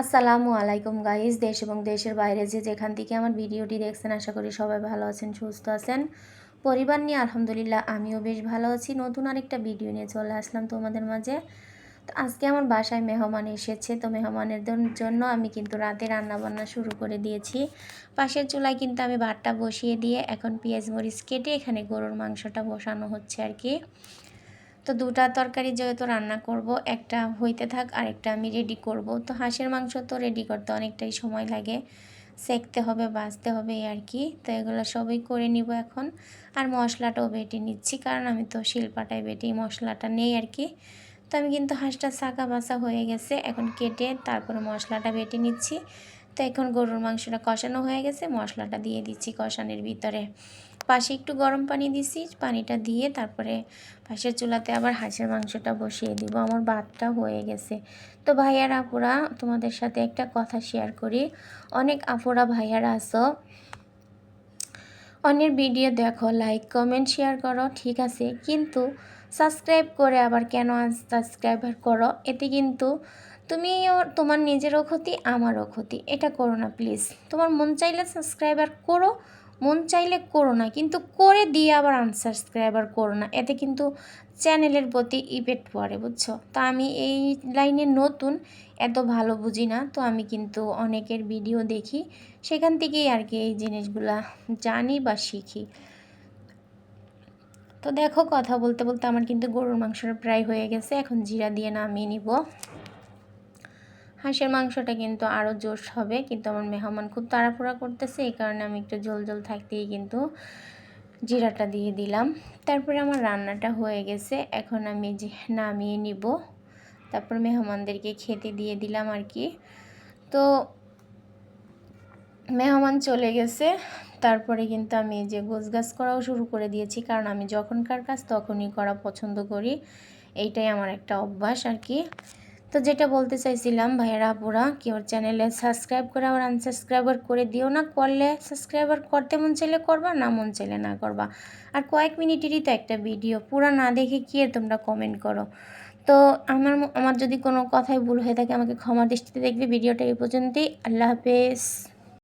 আসসালামু আলাইকুম গাইজ দেশ এবং দেশের বাইরে যে যেখান থেকে আমার ভিডিওটি দেখছেন, আশা করি সবাই ভালো আছেন, সুস্থ আছেন। পরিবার নিয়ে আলহামদুলিল্লাহ আমিও বেশ ভালো আছি। নতুন আরেকটা ভিডিও নিয়ে চলে আসলাম তোমাদের মাঝে। তো আজকে আমার বাসায় মেহমান এসেছে। তো মেহমানের জন্য আমি কিন্তু রাতে রান্না বান্না শুরু করে দিয়েছি। পাশের চুলায় কিন্তু আমি ভাতটা বসিয়ে দিয়ে এখন পেঁয়াজ মরিচ কেটে এখানে গরুর মাংসটা বসানো হচ্ছে আর কি। তো দুটা তরকারি যেহেতু রান্না করব, একটা হইতে থাক আর একটা আমি রেডি করব। তো হাঁসের মাংস তো রেডি করতে অনেকটাই সময় লাগে। সেকতে হবে বাছতে হবে আর কি। তো এগুলো সবই করে নিব এখন। আর মশলাটাও বেটে নিচ্ছি, কারণ আমি তো শিলপাটায় বেটে মশলাটা নেই আর কি। তো আমি কিন্তু হাঁসটা শাঁকা বাসা হয়ে গেছে, এখন কেটে তারপরে মশলাটা বেটে নিচ্ছি। তো এখন গরুর মাংসটা কষানো হয়ে গেছে, মশলাটা দিয়ে দিচ্ছি কষানোর ভিতরে। পাশে একটু গরম পানি দিছি, পানিটা দিয়ে তারপরে পাশের চুলাতে আবার হাঁসের মাংসটা বসিয়ে দিব। আমার ভাতটা হয়ে গেছে। তো ভাইয়ার আপুরা, তোমাদের সাথে একটা কথা শেয়ার করি। অনেক আপুরা ভাইয়ারা আসো অন্যের ভিডিও দেখো লাইক কমেন্ট শেয়ার করো, ঠিক আছে? কিন্তু সাবস্ক্রাইব করে আবার কেন সাবস্ক্রাইবার করো? এতে কিন্তু তুমিও, তোমার নিজেরও ক্ষতি, আমারও ক্ষতি। এটা করো না প্লিজ তোমার মন চাইলে সাবস্ক্রাইবার করো মন চাইলে করো না, কিন্তু করে দিয়ে আবার আনসাবস্ক্রাইবার করো না। এতে কিন্তু চ্যানেলের প্রতি ইফেক্ট পড়ে, বুঝছ? তো আমি এই লাইনে নতুন, এত ভালো বুঝি না, তো আমি কিন্তু অনেকের ভিডিও দেখি, সেখান থেকেই আর কি এই জিনিসগুলা জানি বা শিখি। তো দেখো, কথা বলতে বলতে আমার কিন্তু গরুর মাংসটা প্রায় হয়ে গেছে, এখন জিরা দিয়ে নামিয়ে নিব। হাঁসের মাংসটা কিন্তু আরও জোশ হবে, কিন্তু আমার মেহমান খুব তাড়াফোড়া করতেছে, এই কারণে আমি একটু জল জল থাকতেই কিন্তু জিরাটা দিয়ে দিলাম। তারপরে আমার রান্নাটা হয়ে গেছে, এখন আমি যে নামিয়ে নিব। তারপর মেহমানদেরকে খেতে দিয়ে দিলাম আর কি। তো মেহমান চলে গেছে, তারপরে কিন্তু আমি যে গাছ করাও শুরু করে দিয়েছি, কারণ আমি যখনকার কাজ তখনই করা পছন্দ করি, এইটাই আমার একটা অভ্যাস আর কি। তো যেটা বলতে চাইছিলাম, ভাইয়েরা, আপুরা কেউ চ্যানেলে সাবস্ক্রাইব করে আবার আনসাবস্ক্রাইবার করে দিও না, করলে সাবস্ক্রাইবার করতে মন চাইলে করবা, না মন চাইলে না করবা। আর কয়েক মিনিটেরই তো একটা ভিডিও পুরা না দেখে কি তোমরা কমেন্ট করো? তো আমার আমার যদি কোনো কথাই ভুল হয়ে থাকে, আমাকে ক্ষমা দৃষ্টিতে দেখবে ভিডিওটা এই পর্যন্তই। আল্লাহ হাফেজ।